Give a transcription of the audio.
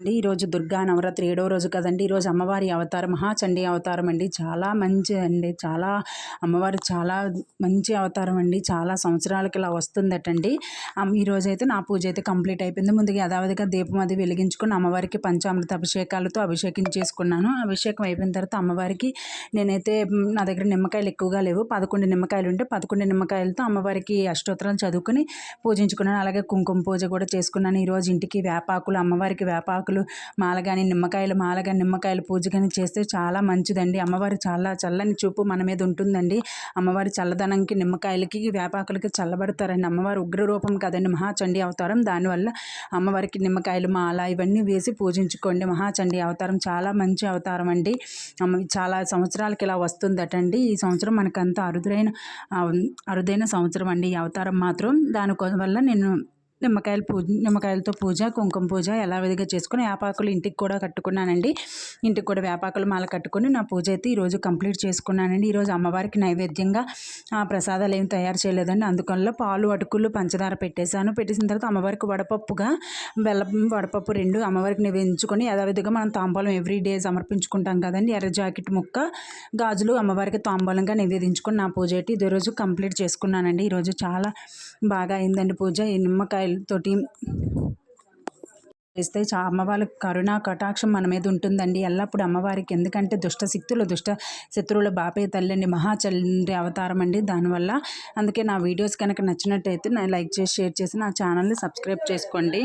అండి. ఈరోజు దుర్గా నవరాత్రి ఏడవ రోజు కదండి. ఈరోజు అమ్మవారి అవతారం మహాచండీ అవతారం అండి. చాలా మంచి అండి. చాలా అమ్మవారి చాలా మంచి అవతారం అండి. చాలా సంవత్సరాలకి ఇలా వస్తుందటండి. ఈరోజు అయితే నా పూజ అయితే కంప్లీట్ అయిపోయింది. ముందుగా యథావిధిగా దీపం అది వెలిగించుకుని అమ్మవారికి పంచామృత అభిషేకాలతో అభిషేకం చేసుకున్నాను. అభిషేకం అయిపోయిన తర్వాత అమ్మవారికి నేనైతే నా దగ్గర నిమ్మకాయలు ఎక్కువగా లేవు. పదకొండు నిమ్మకాయలు ఉంటే పదకొండు నిమ్మకాయలతో అమ్మవారికి అష్టోత్తరాలు చదువుకుని పూజించుకున్నాను. అలాగే కుంకుమ పూజ కూడా చేసుకున్నాను. ఈరోజు ఇంటికి వేపాకులు అమ్మవారికి వేపాకు వేపాకులు మాల కానీ నిమ్మకాయలు మాల కానీ నిమ్మకాయలు పూజ కానీ చేస్తే చాలా మంచిదండి. అమ్మవారి చాలా చల్లని చూపు మన మీద ఉంటుందండి. అమ్మవారి చల్లదనంకి నిమ్మకాయలకి వేపాకులకి చల్లబడతారండి. అమ్మవారి ఉగ్రరూపం కదండి మహాచండి అవతారం. దానివల్ల అమ్మవారికి నిమ్మకాయలు మాల ఇవన్నీ వేసి పూజించుకోండి. మహాచండి అవతారం చాలా మంచి అవతారం అండి. అమ్మ చాలా సంవత్సరాలకి ఇలా వస్తుందటండి. ఈ సంవత్సరం మనకంత అరుదైన అరుదైన సంవత్సరం అండి ఈ అవతారం మాత్రం. దాని వల్ల నేను నిమ్మకాయలు పూజ నిమ్మకాయలతో పూజ కుంకుమ పూజ ఎలా విధిగా చేసుకుని వేపాకులు ఇంటికి కూడా కట్టుకున్నానండి. ఇంటికి కూడా వేపాకులు మాల కట్టుకొని నా పూజ అయితే ఈరోజు కంప్లీట్ చేసుకున్నానండి. ఈరోజు అమ్మవారికి నైవేద్యంగా ఆ, ప్రసాదాలు ఏమి తయారు చేయలేదండి. అందువల్ల పాలు అటుకులు పంచదార పెట్టేశాను. పెట్టేసిన తర్వాత అమ్మవారికి వడపప్పుగా బెల్లం వడపప్పు రెండు అమ్మవారికి నివేదించుకొని యథావిధిగా మనం తాంబూలం ఎవ్రీ డే సమర్పించుకుంటాం కదండి. ఎర్ర జాకెట్ ముక్క గాజులు అమ్మవారికి తాంబూలంగా నివేదించుకొని నా పూజ అయితే ఇది రోజు కంప్లీట్ చేసుకున్నానండి. ఈరోజు చాలా బాగా అయిందండి పూజ. ఈ తోటి చేస్తే చా అమ్మవారి కరుణ కటాక్షం మన మీద ఉంటుందండి. ఎల్లప్పుడు అమ్మవారికి ఎందుకంటే దుష్ట శక్తులు దుష్ట శత్రువుల బాపే తల్లి మహాచంద్రి అవతారం అండి దానివల్ల. అందుకే నా వీడియోస్ కనుక నచ్చినట్టయితే నా లైక్ చేసి షేర్ చేసి నా ఛానల్ని సబ్స్క్రైబ్ చేసుకోండి.